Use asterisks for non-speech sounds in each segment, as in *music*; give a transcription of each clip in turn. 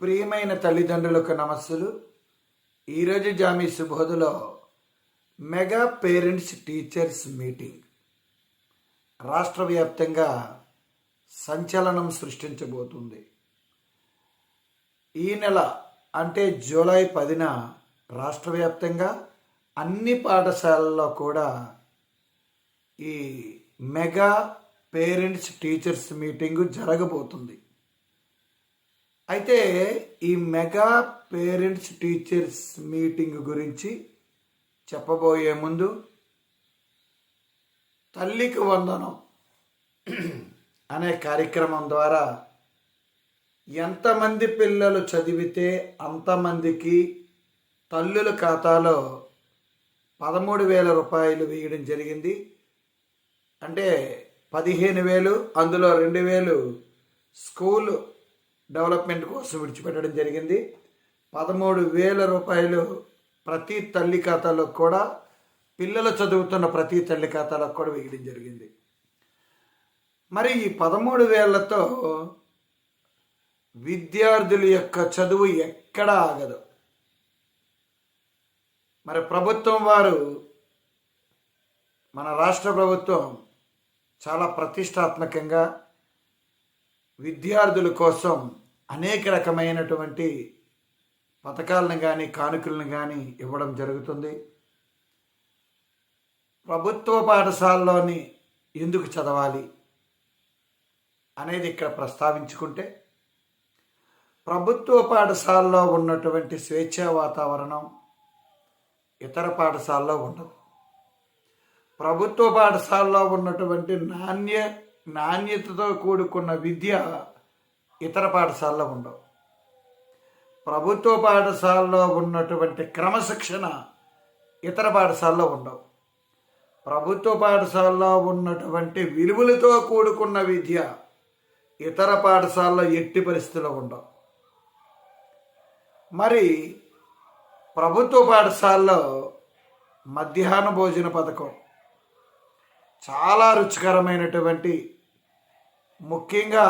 ప్రియమైన తల్లిదండ్రులకు నమస్సులు. ఈరోజు జామీ సుబోధలో మెగా పేరెంట్స్ టీచర్స్ మీటింగ్. రాష్ట్ర వ్యాప్తంగా సంచలనం సృష్టించబోతుంది. ఈ నెల అంటే జూలై పదిన రాష్ట్ర వ్యాప్తంగా అన్ని పాఠశాలల్లో కూడా ఈ మెగా పేరెంట్స్ టీచర్స్ మీటింగు జరగబోతుంది. అయితే ఈ మెగా పేరెంట్స్ టీచర్స్ మీటింగ్ గురించి చెప్పబోయే ముందు తల్లికి వందనం అనే కార్యక్రమం ద్వారా ఎంతమంది పిల్లలు చదివితే అంతమందికి తల్లుల ఖాతాలో పదమూడు వేల రూపాయలు వేయడం జరిగింది. అంటే పదిహేను వేలు అందులో రెండు వేలు స్కూలు డెవలప్మెంట్ కోసం విడిచిపెట్టడం జరిగింది. పదమూడు వేల రూపాయలు ప్రతి తల్లి ఖాతాలో కూడా పిల్లలు చదువుతున్న ప్రతి తల్లి ఖాతాలో కూడా వేయడం జరిగింది. మరి ఈ పదమూడు వేలతో విద్యార్థుల యొక్క చదువు ఎక్కడ ఆగదు. మరి ప్రభుత్వం వారు మన రాష్ట్ర ప్రభుత్వం చాలా ప్రతిష్టాత్మకంగా విద్యార్థుల కోసం అనేక రకమైనటువంటి పథకాలను కానీ కానుకలను కానీ ఇవ్వడం జరుగుతుంది. ప్రభుత్వ పాఠశాలలోని ఎందుకు చదవాలి అనేది ఇక్కడ ప్రస్తావించుకుంటే ప్రభుత్వ పాఠశాలలో ఉన్నటువంటి స్వేచ్ఛా వాతావరణం ఇతర పాఠశాలలో ఉండదు. ప్రభుత్వ పాఠశాలలో ఉన్నటువంటి నాణ్య నాణ్యతతో కూడుకున్న విద్య ఇతర పాఠశాలలో ఉండవు. ప్రభుత్వ పాఠశాలలో ఉన్నటువంటి క్రమశిక్షణ ఇతర పాఠశాలలో ఉండవు. ప్రభుత్వ పాఠశాలలో ఉన్నటువంటి విలువలతో కూడుకున్న విద్య ఇతర పాఠశాలలో ఎట్టి పరిస్థితుల్లో ఉండవు. మరి ప్రభుత్వ పాఠశాలలో మధ్యాహ్న భోజన పథకం చాలా రుచికరమైనటువంటి ముఖ్యంగా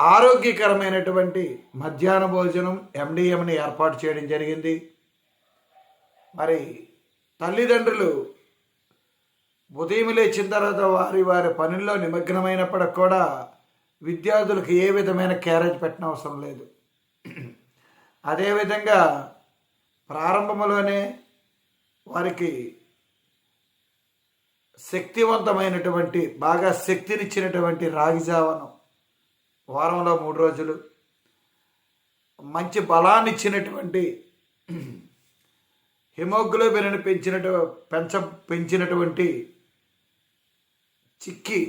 ఆరోగ్యకరమైనటువంటి మధ్యాహ్న భోజనం ఎండిఎంని ఏర్పాటు చేయడం జరిగింది. మరి తల్లిదండ్రులు ఉదయం లేచిన తర్వాత వారి వారి పనుల్లో నిమగ్నమైనప్పటికి కూడా విద్యార్థులకు ఏ విధమైన క్యారేజ్ పెట్టిన అవసరం లేదు. అదేవిధంగా ప్రారంభంలోనే వారికి శక్తివంతమైనటువంటి బాగా శక్తినిచ్చినటువంటి రాగిజావను వారంలో మూడు రోజులు మంచి బలాన్ని ఇచ్చినటువంటి హిమోగ్లోబిన్ పెంచినటు పెంచ పెంచినటువంటి చిక్కి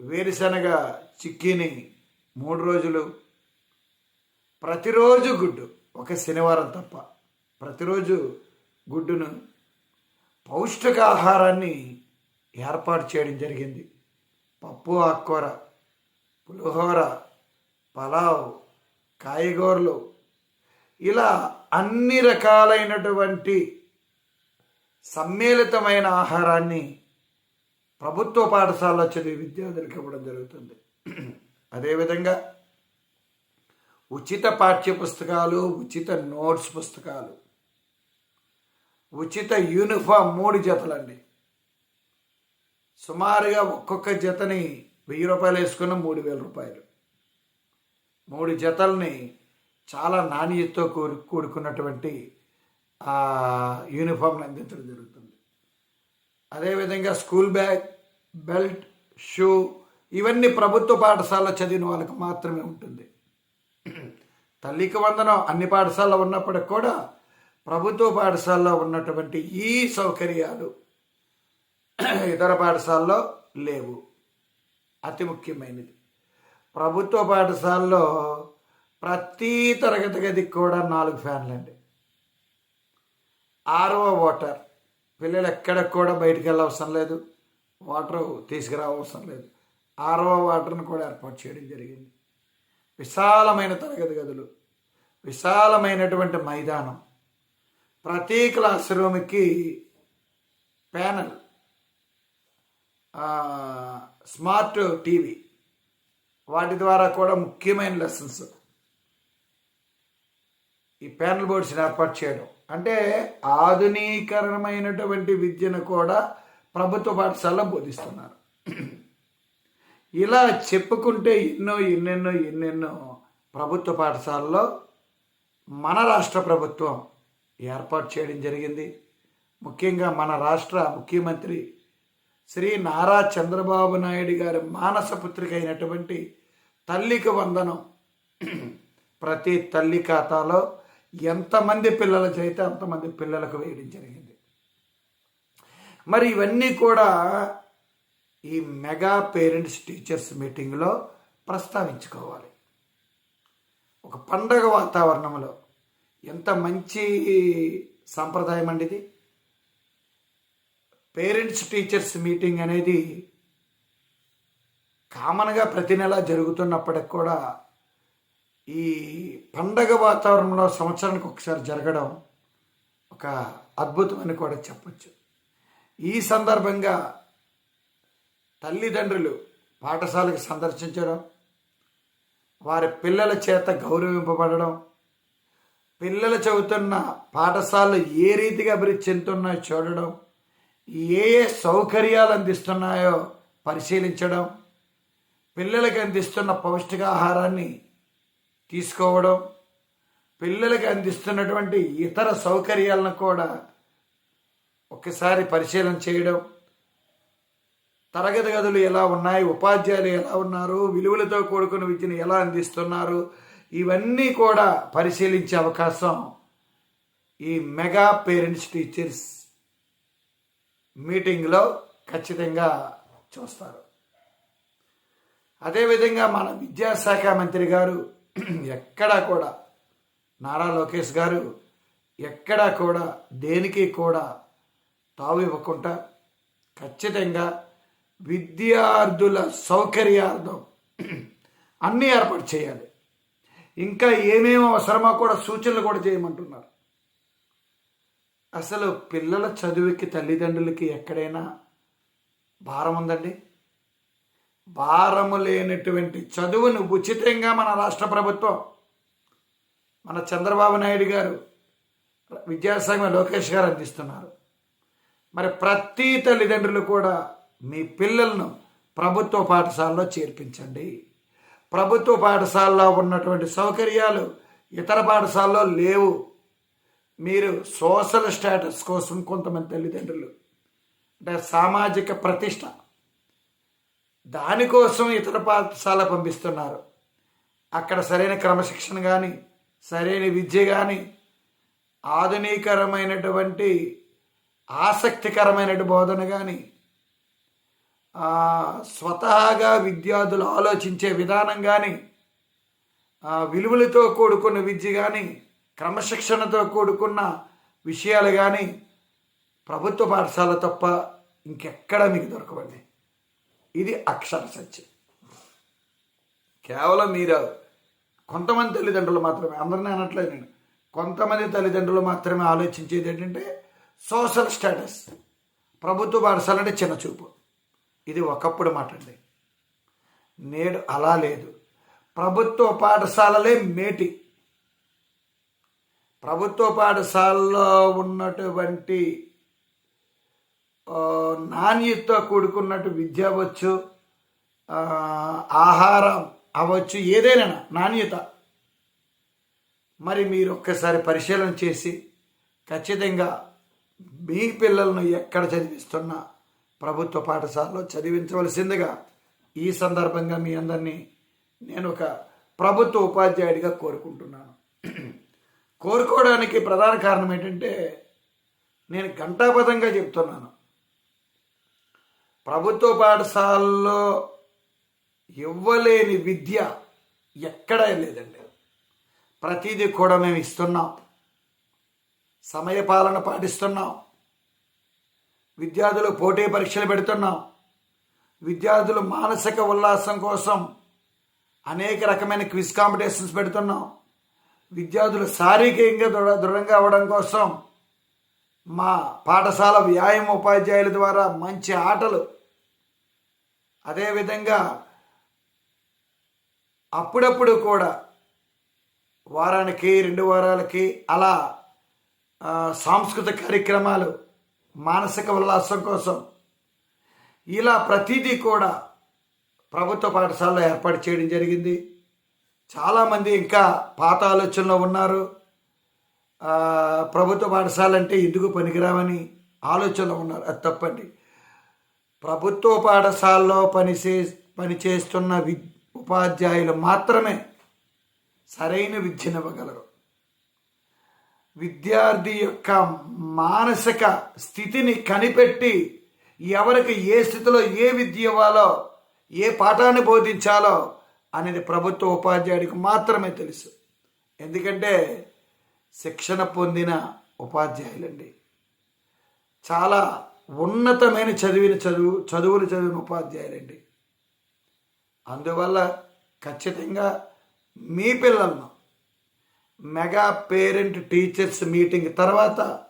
వేరుశనగ చిక్కీని మూడు రోజులు ప్రతిరోజు గుడ్డు ఒక శనివారం తప్ప ప్రతిరోజు గుడ్డును పౌష్టికాహారాన్ని ఏర్పాటు చేయడం జరిగింది. పప్పు ఆకుకూర పులిహోర పలావ్ కాయగూరలు ఇలా అన్ని రకాలైనటువంటి సమ్మేళితమైన ఆహారాన్ని ప్రభుత్వ పాఠశాలలో చదివే విద్యార్థులకు ఇవ్వడం జరుగుతుంది. అదేవిధంగా ఉచిత పాఠ్య పుస్తకాలు ఉచిత నోట్స్ పుస్తకాలు ఉచిత యూనిఫామ్ మూడు జతలండి. సుమారుగా ఒక్కొక్క జతని వెయ్యి రూపాయలు వేసుకున్న మూడు వేల రూపాయలు. మూడు జతల్ని చాలా నాణ్యతతో కూడు కూడుకున్నటువంటి యూనిఫామ్ని అందించడం జరుగుతుంది. అదేవిధంగా స్కూల్ బ్యాగ్ బెల్ట్ షూ ఇవన్నీ ప్రభుత్వ పాఠశాల చదివిన వాళ్ళకి మాత్రమే ఉంటుంది. తల్లికి వందనం అన్ని పాఠశాలలో ఉన్నప్పటికి కూడా ప్రభుత్వ పాఠశాలలో ఉన్నటువంటి ఈ సౌకర్యాలు ఇతర పాఠశాలలో లేవు. అతి ముఖ్యమైనది. ప్రభుత్వ పాఠశాలలో ప్రతి తరగతి గదికి కూడా నాలుగు ఫ్యాన్లు అండి ఆరవ వాటర్. పిల్లలు ఎక్కడికి కూడా బయటికి వెళ్ళవసరం లేదు. వాటర్ తీసుకురావసరం లేదు. ఆరవ వాటర్ని కూడా ఏర్పాటు చేయడం జరిగింది. విశాలమైన తరగతి గదులు. విశాలమైనటువంటి మైదానం. ప్రతి క్లాస్ రూమ్కి ప్యానల్. Smart TV. వాటి ద్వారా కూడా ముఖ్యమైన లెసన్స్. ఈ ప్యానల్ బోర్డ్స్ని ఏర్పాటు చేయడం. అంటే ఆధునీకరణమైనటువంటి విద్యను కూడా ప్రభుత్వ పాఠశాలలో బోధిస్తున్నారు. ఇలా చెప్పుకుంటే ఎన్నో ఎన్నెన్నో ఎన్నెన్నో ప్రభుత్వ పాఠశాలలో మన రాష్ట్ర ప్రభుత్వం ఏర్పాటు చేయడం జరిగింది. ముఖ్యంగా మన రాష్ట్ర ముఖ్యమంత్రి శ్రీ నారా చంద్రబాబు నాయుడు గారి మానస పుత్రిక అయినటువంటి తల్లికి వందనం. ప్రతి తల్లి ఖాతాలో ఎంతమంది పిల్లల చేస్తే అంతమంది పిల్లలకు వేయడం జరిగింది. మరి ఇవన్నీ కూడా ఈ మెగా పేరెంట్స్ టీచర్స్ మీటింగ్లో ప్రస్తావించుకోవాలి. ఒక పండగ వాతావరణంలో ఎంత మంచి సంప్రదాయం అండి ఇది? పేరెంట్స్ టీచర్స్ మీటింగ్ అనేది కామన్గా ప్రతి నెల జరుగుతున్నప్పటికి కూడా ఈ పండగ వాతావరణంలో సంవత్సరానికి ఒకసారి జరగడం ఒక అద్భుతమని కూడా చెప్పచ్చు. ఈ సందర్భంగా తల్లిదండ్రులు పాఠశాలకు సందర్శించడం వారి పిల్లల చేత గౌరవింపబడడం పిల్లలు చదువుతున్న పాఠశాలలు ఏ రీతిగా అభివృద్ధి చెందుతున్నాయో చూడడం ఏ ఏ సౌకర్యాలు అందిస్తున్నాయో పరిశీలించడం పిల్లలకి అందిస్తున్న పౌష్టికాహారాన్ని తీసుకోవడం పిల్లలకి అందిస్తున్నటువంటి ఇతర సౌకర్యాలను కూడా ఒకసారి పరిశీలన చేయడం తరగతి గదులు ఎలా ఉన్నాయి ఉపాధ్యాయులు ఎలా ఉన్నారు విలువలతో కూడుకున్న విద్యను ఎలా అందిస్తున్నారు ఇవన్నీ కూడా పరిశీలించే అవకాశం ఈ మెగా పేరెంట్స్ టీచర్స్ మీటింగ్లో ఖచ్చితంగా చూస్తారు. అదేవిధంగా మన విద్యాశాఖ మంత్రి గారు ఎక్కడా కూడా నారా లోకేష్ గారు ఎక్కడా కూడా దేనికి కూడా తావు ఇవ్వకుండా ఖచ్చితంగా విద్యార్థుల సౌకర్యార్థం అన్నీ ఏర్పాటు చేయాలి. ఇంకా ఏమేమి అవసరమో కూడా సూచనలు కూడా చేయమంటున్నారు. అసలు పిల్లల చదువుకి తల్లిదండ్రులకి ఎక్కడైనా భారం ఉందండి? భారము లేనటువంటి చదువును ఉచితంగా మన రాష్ట్ర ప్రభుత్వం మన చంద్రబాబు నాయుడు గారు విద్యాసంఘ లోకేష్ గారు అందిస్తున్నారు. మరి ప్రతి తల్లిదండ్రులు కూడా మీ పిల్లలను ప్రభుత్వ పాఠశాలలో చేర్పించండి. ప్రభుత్వ పాఠశాలలో ఉన్నటువంటి సౌకర్యాలు ఇతర పాఠశాలలో లేవు. మీరు సోషల్ స్టేటస్ కోసం కొంతమంది తల్లిదండ్రులు అంటే సామాజిక ప్రతిష్ట దానికోసం ఇతర పాఠశాల పంపిస్తున్నారు. అక్కడ సరైన క్రమశిక్షణ కానీ సరైన విద్య కానీ ఆధునీకరమైనటువంటి ఆసక్తికరమైన బోధన కానీ స్వతహాగా విద్యార్థులు ఆలోచించే విధానం కానీ విలువలతో కూడుకున్న విద్య కానీ క్రమశిక్షణతో కూడుకున్న విషయాలు కానీ ప్రభుత్వ పాఠశాల తప్ప ఇంకెక్కడ మీకు దొరకవండి. ఇది అక్షర సత్యం. కేవలం మీరు కొంతమంది తల్లిదండ్రులు మాత్రమే అందరినీ అనట్లేదు నేను. కొంతమంది తల్లిదండ్రులు మాత్రమే ఆలోచించేది ఏంటంటే సోషల్ స్టేటస్. ప్రభుత్వ పాఠశాల అంటే చిన్న చూపు. ఇది ఒకప్పుడు మాట అండి నేడు అలా లేదు. ప్రభుత్వ పాఠశాలలే మేటి. ప్రభుత్వ పాఠశాలలో ఉన్నటువంటి నాణ్యతతో కూడుకున్నట్టు విద్య అవ్వచ్చు ఆహారం అవ్వచ్చు ఏదైనా నాణ్యత. మరి మీరు ఒక్కసారి పరిశీలన చేసి ఖచ్చితంగా మీ పిల్లలను ఎక్కడ చదివిస్తున్నా ప్రభుత్వ పాఠశాలలో చదివించవలసిందిగా ఈ సందర్భంగా మీ అందరినీ నేను ఒక ప్రభుత్వ ఉపాధ్యాయుడిగా కోరుకుంటున్నాను. కోరుకోవడానికి ప్రధాన కారణం ఏంటంటే నేను ఘంటాపథంగా చెప్తున్నాను. ప్రభుత్వ పాఠశాలలో ఇవ్వలేని విద్య ఎక్కడా లేదండి. ప్రతిదీ కూడా మేము ఇస్తున్నాం. సమయపాలన పాటిస్తున్నాం. విద్యార్థులు పోటీ పరీక్షలు పెడుతున్నాం. విద్యార్థులు మానసిక ఉల్లాసం కోసం అనేక రకమైన క్విజ్ కాంపిటీషన్స్ పెడుతున్నాం. విద్యార్థులు శారీరకంగా దృఢ దృఢంగా అవ్వడం కోసం మా పాఠశాల వ్యాయామ ఉపాధ్యాయుల ద్వారా మంచి ఆటలు. అదేవిధంగా అప్పుడప్పుడు కూడా వారానికి రెండు వారాలకి అలా సాంస్కృతిక కార్యక్రమాలు మానసిక ఉల్లాసం కోసం ఇలా ప్రతిదీ కూడా ప్రభుత్వ పాఠశాలలో ఏర్పాటు చేయడం జరిగింది. చాలామంది ఇంకా పాత ఆలోచనలో ఉన్నారు. ప్రభుత్వ పాఠశాల అంటే ఎందుకు పనికిరావని ఆలోచనలో ఉన్నారు. అది తప్పండి. ప్రభుత్వ పాఠశాలలో పనిచే పనిచేస్తున్న వి ఉపాధ్యాయులు మాత్రమే సరైన విద్యనివ్వగలరు విద్యార్థి యొక్క మానసిక స్థితిని కనిపెట్టి ఎవరికి ఏ స్థితిలో ఏ విద్య ఇవ్వాలో ఏ పాఠాన్ని బోధించాలో అనేది ప్రభుత్వ ఉపాధ్యాయుడికి మాత్రమే తెలుసు. ఎందుకంటే శిక్షణ పొందిన ఉపాధ్యాయులండి. చాలా ఉన్నతమైన చదివిన చదువు చదువులు చదివిన ఉపాధ్యాయులండి. అందువల్ల ఖచ్చితంగా మీ పిల్లలను మెగా పేరెంట్ టీచర్స్ మీటింగ్ తర్వాత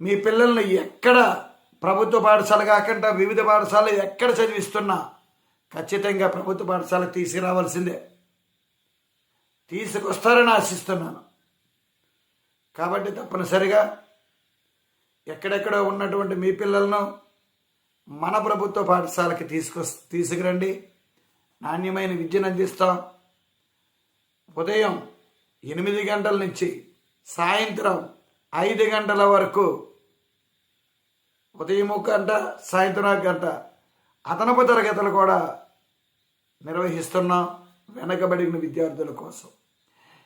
మీ పిల్లల్ని ఎక్కడ ప్రభుత్వ పాఠశాల కాకుండా వివిధ పాఠశాలలు ఎక్కడ చదివిస్తున్నా ఖచ్చితంగా ప్రభుత్వ పాఠశాలకు తీసుకురావాల్సిందే. తీసుకొస్తారని ఆశిస్తున్నాను. కాబట్టి తప్పనిసరిగా ఎక్కడెక్కడో ఉన్నటువంటి మీ పిల్లలను మన ప్రభుత్వ పాఠశాలకి తీసుకొ తీసుకురండి. నాణ్యమైన విద్యను అందిస్తాం. ఉదయం ఎనిమిది గంటల నుంచి సాయంత్రం ఐదు గంటల వరకు ఉదయం ఒక గంట సాయంత్రం ఒక గంట అదనపు తరగతులు కూడా నిర్వహిస్తున్నాం వెనకబడిన విద్యార్థుల కోసం.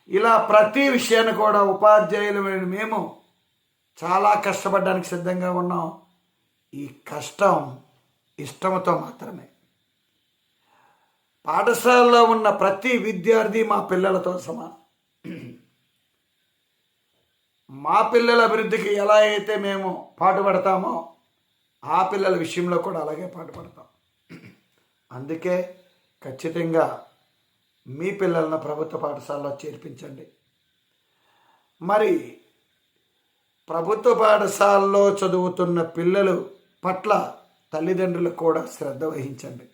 ఇలా ప్రతి విషయాన్ని కూడా ఉపాధ్యాయులమైన మేము చాలా కష్టపడడానికి సిద్ధంగా ఉన్నాం. ఈ కష్టం ఇష్టంతో మాత్రమే. పాఠశాలలో ఉన్న ప్రతి విద్యార్థి మా పిల్లలతో సమానం. మా పిల్లల అభివృద్ధికి ఎలా అయితే మేము పాటుపడతామో ఆ పిల్లల విషయంలో కూడా అలాగే పాటుపడతాం అందుకే ఖచ్చితంగా మీ పిల్లలను ప్రభుత్వ పాఠశాలలో చేర్పించండి. మరి ప్రభుత్వ పాఠశాలలో చదువుతున్న పిల్లలు పట్ల తల్లిదండ్రులు కూడా శ్రద్ధ వహించండి.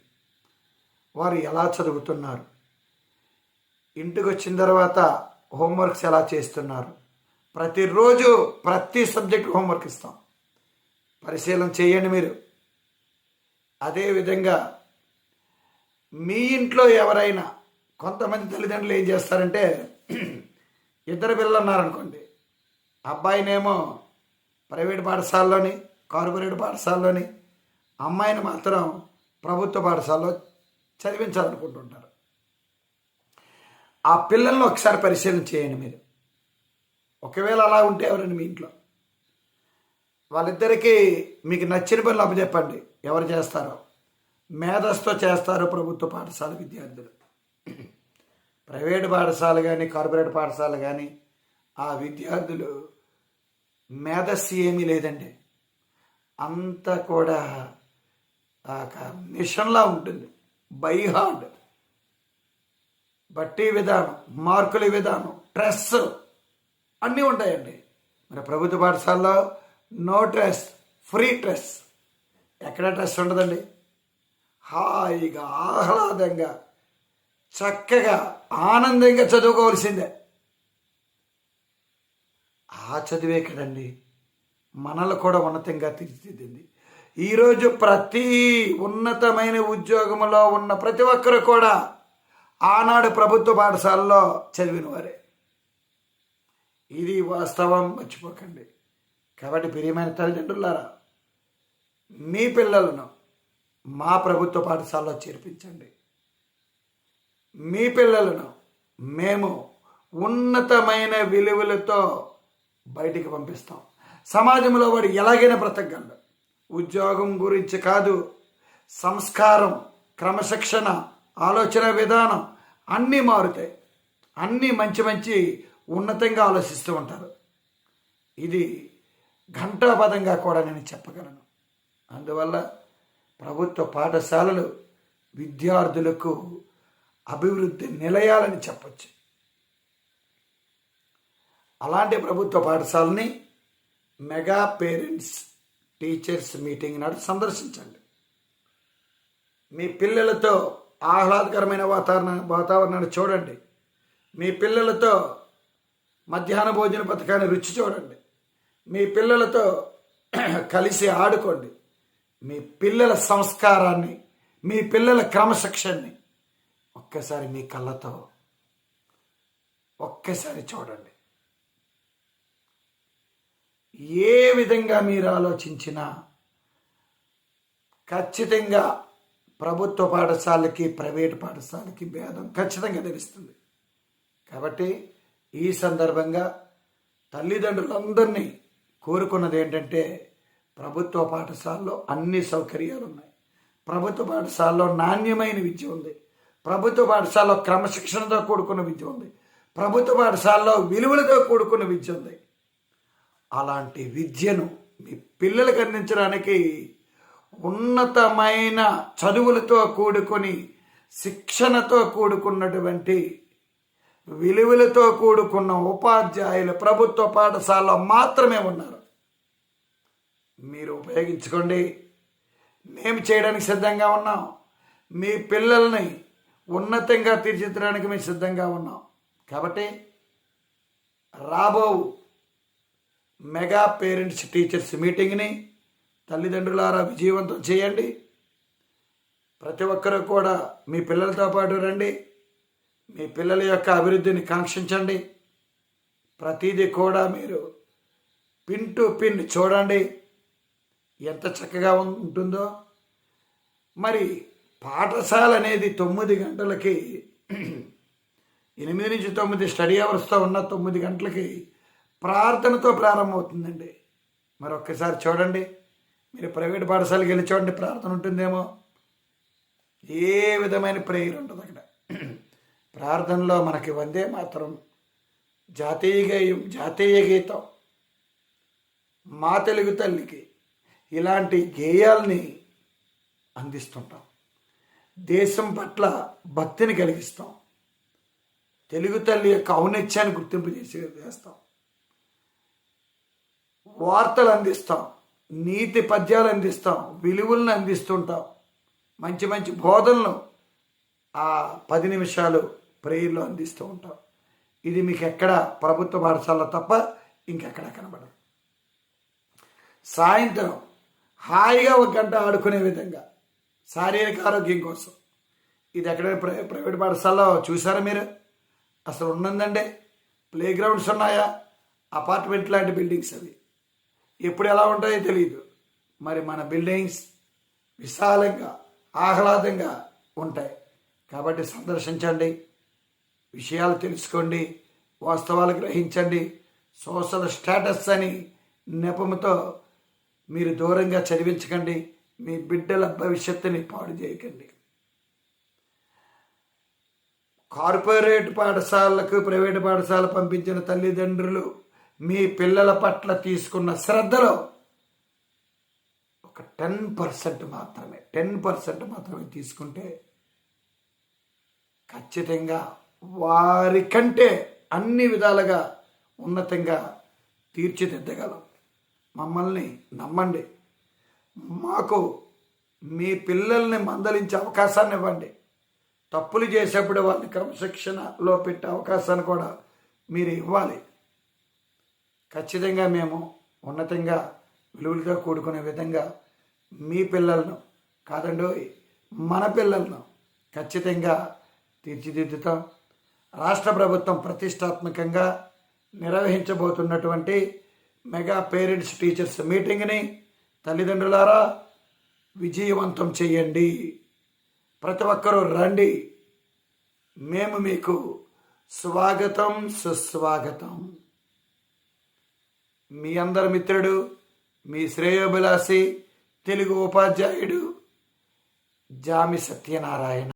వారు ఎలా చదువుతున్నారు? ఇంటికి వచ్చిన తర్వాత హోంవర్క్స్ ఎలా చేస్తున్నారు? ప్రతిరోజు ప్రతి సబ్జెక్ట్ హోంవర్క్ ఇస్తాం. పరిశీలన చేయండి మీరు. అదేవిధంగా మీ ఇంట్లో ఎవరైనా కొంతమంది తల్లిదండ్రులు ఏం చేస్తారంటే ఇద్దరు పిల్లలు ఉన్నారనుకోండి. అబ్బాయినేమో ప్రైవేట్ పాఠశాలలోని కార్పొరేట్ పాఠశాలలోని అమ్మాయిని మాత్రం ప్రభుత్వ పాఠశాలలో చదివించాలనుకుంటుంటారు. ఆ పిల్లల్ని ఒకసారి పరిశీలన చేయండి మీరు. ఒకవేళ అలా ఉంటే ఎవరండి మీ ఇంట్లో? వాళ్ళిద్దరికీ మీకు నచ్చిన పనులు అప్పచెప్పండి. ఎవరు చేస్తారో. మేధస్తో చేస్తారు ప్రభుత్వ పాఠశాల విద్యార్థులు. ప్రైవేట్ పాఠశాల కానీ కార్పొరేట్ పాఠశాల కానీ ఆ విద్యార్థులు మేధస్సు ఏమీ లేదండి. అంతా కూడా ఒక మిషన్లా ఉంటుంది. By heart. బట్టి విధానం మార్కుల విధానం స్ట్రెస్ అన్నీ ఉంటాయండి. మరి ప్రభుత్వ పాఠశాలలో నో ట్రెస్ ఫ్రీ ట్రెస్ ఎక్కడ ట్రెస్ ఉండదండి? హాయిగా ఆహ్లాదంగా చక్కగా ఆనందంగా చదువుకోవాల్సిందే. ఆ చదివే కదండి మనల్ని కూడా ఉన్నతంగా తీర్చిదిద్దింది. ఈరోజు ప్రతి ఉన్నతమైన ఉద్యోగంలో ఉన్న ప్రతి ఒక్కరు కూడా ఆనాడు ప్రభుత్వ పాఠశాలలో చదివిన వారే ఇది వాస్తవం మర్చిపోకండి. కాబట్టి ప్రియమైన తల్లిదండ్రులారా మీ పిల్లలను మా ప్రభుత్వ పాఠశాలలో చేర్పించండి. మీ పిల్లలను మేము ఉన్నతమైన విలువలతో బయటికి పంపిస్తాం. సమాజంలో వాడు ఎలాగైనా బ్రతకగలడు ఉద్యోగం గురించి కాదు సంస్కారం క్రమశిక్షణ ఆలోచన విధానం అన్నీ మారుతాయి. అన్నీ మంచి మంచి ఉన్నతంగా ఆలోచిస్తూ ఉంటారు. ఇది ఘంటాపదంగా కూడా నేను చెప్పగలను. అందువల్ల ప్రభుత్వ పాఠశాలలు విద్యార్థులకు అభివృద్ధి నిలయాలని చెప్పచ్చు. అలాంటి ప్రభుత్వ పాఠశాలని మెగా పేరెంట్స్ టీచర్స్ మీటింగ్ నాడు సందర్శించండి. మీ పిల్లలతో ఆహ్లాదకరమైన వాతావరణ వాతావరణాన్ని చూడండి. మీ పిల్లలతో మధ్యాహ్న భోజన పథకాన్ని రుచి చూడండి. మీ పిల్లలతో కలిసి ఆడుకోండి. మీ పిల్లల సంస్కారాన్ని మీ పిల్లల క్రమశిక్షణని ఒక్కసారి మీ కళ్ళతో ఒక్కసారి చూడండి. ఏ విధంగా మీరు ఆలోచించినా ఖచ్చితంగా ప్రభుత్వ పాఠశాలకి ప్రైవేట్ పాఠశాలకి భేదం ఖచ్చితంగా తెలుస్తుంది. కాబట్టి ఈ సందర్భంగా తల్లిదండ్రులందరినీ కోరుకున్నది ఏంటంటే ప్రభుత్వ పాఠశాలలో అన్ని సౌకర్యాలు ఉన్నాయి. ప్రభుత్వ పాఠశాలలో నాణ్యమైన విద్య ఉంది. ప్రభుత్వ పాఠశాలలో క్రమశిక్షణతో కూడుకున్న విద్య ఉంది. ప్రభుత్వ పాఠశాలలో విలువలతో కూడుకున్న విద్య ఉంది. అలాంటి విద్యను మీ పిల్లలకు అందించడానికి ఉన్నతమైన చదువులతో కూడుకొని శిక్షణతో కూడుకున్నటువంటి విలువలతో కూడుకున్న ఉపాధ్యాయులు ప్రభుత్వ పాఠశాలలో మాత్రమే ఉన్నారు. మీరు ఉపయోగించుకోండి. మేము చేయడానికి సిద్ధంగా ఉన్నాం. మీ పిల్లల్ని ఉన్నతంగా తీర్చిదిద్దడానికి మేము సిద్ధంగా ఉన్నాం. కాబట్టి రాబో మెగా పేరెంట్స్ టీచర్స్ మీటింగ్ని తల్లిదండ్రులారా విజయవంతం చేయండి. ప్రతి ఒక్కరూ కూడా మీ పిల్లలతో పాటు రండి. మీ పిల్లల యొక్క అభివృద్ధిని కాంక్షించండి. ప్రతిదీ కూడా మీరు పిన్ టు పిన్ చూడండి. ఎంత చక్కగా ఉంటుందో. మరి పాఠశాల అనేది తొమ్మిది గంటలకి *clears throat* ఎనిమిది నుంచి తొమ్మిది స్టడీ అవర్స్తో ఉన్న తొమ్మిది గంటలకి ప్రార్థనతో ప్రారంభమవుతుందండి. మరి ఒక్కసారి చూడండి. మీరు ప్రైవేట్ పాఠశాలకి వెళ్ళి చూడండి ప్రార్థన ఉంటుందేమో. ఏ విధమైన ప్రేయర్ ఉండదు అక్కడ. ప్రార్థనలో మనకి వందే మాత్రం జాతీయ గేయం జాతీయ గీతం. మా తెలుగు తల్లికి ఇలాంటి గేయాల్ని అందిస్తుంటాం. దేశం పట్ల భక్తిని కలిగిస్తాం. తెలుగు తల్లి యొక్క ఔన్నత్యాన్ని గుర్తింపు చేసి చేస్తాం. వార్తలు అందిస్తాం. నీతి పద్యాలు అందిస్తాం. విలువలను అందిస్తుంటాం. మంచి మంచి బోధనలు ఆ పది నిమిషాలు ప్రేయర్లో అందిస్తూ ఉంటాం. ఇది మీకు ఎక్కడ ప్రభుత్వ పాఠశాలలో తప్ప ఇంకెక్కడ కనబడదు. సాయంత్రం హాయిగా ఒక గంట ఆడుకునే విధంగా శారీరక ఆరోగ్యం కోసం. ఇది ఎక్కడ ప్ర- ప్రైవేట్ పాఠశాలలో చూసారా మీరు? అసలు ఉన్నదండి. ప్లే గ్రౌండ్స్ ఉన్నాయా? అపార్ట్మెంట్ లాంటి బిల్డింగ్స్ అవి. ఎప్పుడు ఎలా ఉంటాయో తెలియదు మరి మన బిల్డింగ్స్ విశాలంగా ఆహ్లాదంగా ఉంటాయి. కాబట్టి సందర్శించండి. విషయాలు తెలుసుకోండి వాస్తవాలు గ్రహించండి. సోషల్ స్టేటస్ అని నెపముతో మీరు దూరంగా చదివించకండి. మీ బిడ్డల భవిష్యత్తుని పాడు చేయకండి. కార్పొరేట్ పాఠశాలలకు ప్రైవేట్ పాఠశాల పంపించిన తల్లిదండ్రులు మీ పిల్లల పట్ల తీసుకున్న శ్రద్ధలో ఒక టెన్ పర్సెంట్ మాత్రమే టెన్ పర్సెంట్ మాత్రమే తీసుకుంటే ఖచ్చితంగా వారి కంటే అన్ని విధాలుగా ఉన్నతంగా తీర్చిదిద్దగలం. మమ్మల్ని నమ్మండి. మాకు మీ పిల్లల్ని మందలించే అవకాశాన్ని ఇవ్వండి. తప్పులు చేసేప్పుడు వాళ్ళని క్రమశిక్షణలో పెట్టే అవకాశాన్ని కూడా మీరు ఇవ్వాలి. ఖచ్చితంగా మేము ఉన్నతంగా విలువలుగా కూడుకునే విధంగా మీ పిల్లలను కాదండి మన పిల్లలను ఖచ్చితంగా తీర్చిదిద్దుతాం. రాష్ట్ర ప్రభుత్వం ప్రతిష్టాత్మకంగా నిర్వహించబోతున్నటువంటి మెగా పేరెంట్స్ టీచర్స్ మీటింగ్ని తల్లిదండ్రులారా విజయవంతం చేయండి. ప్రతి ఒక్కరూ రండి. మేము మీకు స్వాగతం సుస్వాగతం. మీ అందరి మిత్రుడు మీ శ్రేయోభిలాషి తెలుగు ఉపాధ్యాయుడు జామి సత్యనారాయణ.